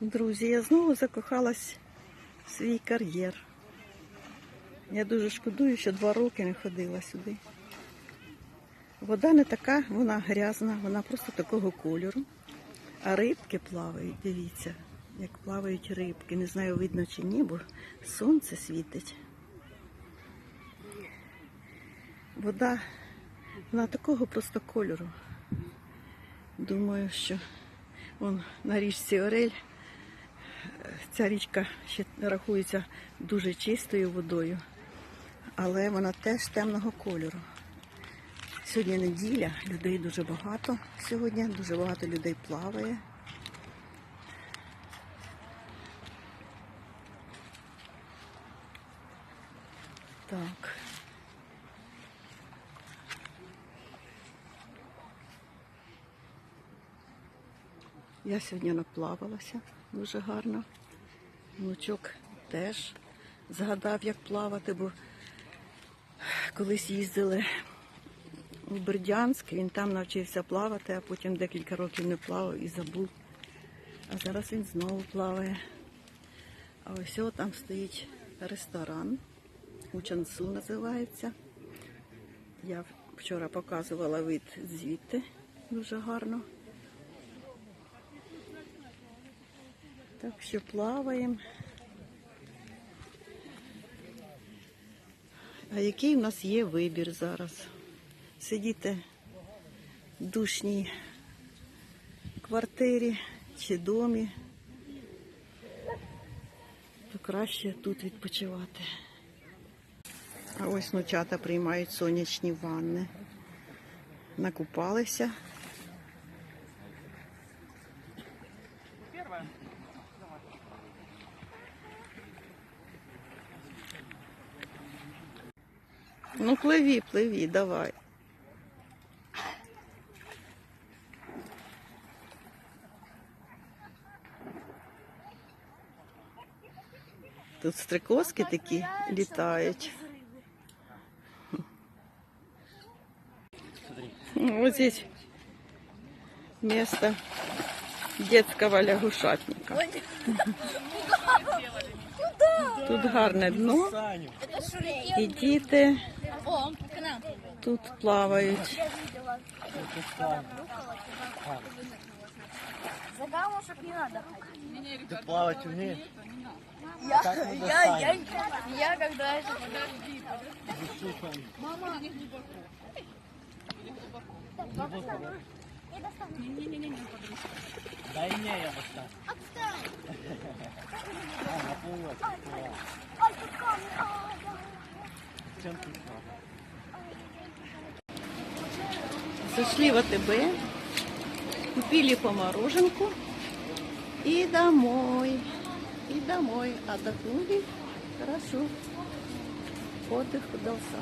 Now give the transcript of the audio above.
Друзі, я знову закохалась в свій кар'єр. Я дуже шкодую, що два роки не ходила сюди. Вода не така, вона грязна, вона просто такого кольору. А рибки плавають, дивіться, як плавають рибки. Не знаю, видно чи ні, бо сонце світить. Вода, вона такого просто кольору. Думаю, що вон на річці Орель ця річка ще рахується дуже чистою водою, але вона теж темного кольору. Сьогодні неділя, людей дуже багато. Сьогодні дуже багато людей плаває. Так. Я сьогодні наплавалася дуже гарно. Внучок теж згадав, як плавати, бо колись їздили у Бердянськ, він там навчився плавати, а потім декілька років не плавав і забув. А зараз він знову плаває. А ось о, там стоїть ресторан. Учансу називається. Я вчора показувала вид звідти дуже гарно. Так що плаваємо. А який в нас є вибір зараз? Сидіти в душній квартирі чи домі, то краще тут відпочивати. А ось внучата приймають сонячні ванни. Накупалися. Ну, пливі, пливі, давай. Тут стрекозки такі літають. Ну, Вот здесь место детского лягушатника. Тут гарне дно, і діти О, Тут плавають. За камушек не надо. Ты плавать умеешь? Я, я, я, я, когда это... Мама, не глубоко. Не глубоко. Не-не-не, не подружка. Дай мне я достану. Отстань! А, Она плывет. Ой, тут камень. Зашли в АТБ, купили по мороженку и домой. И домой. Отдохнули. Хорошо. Отдых удался.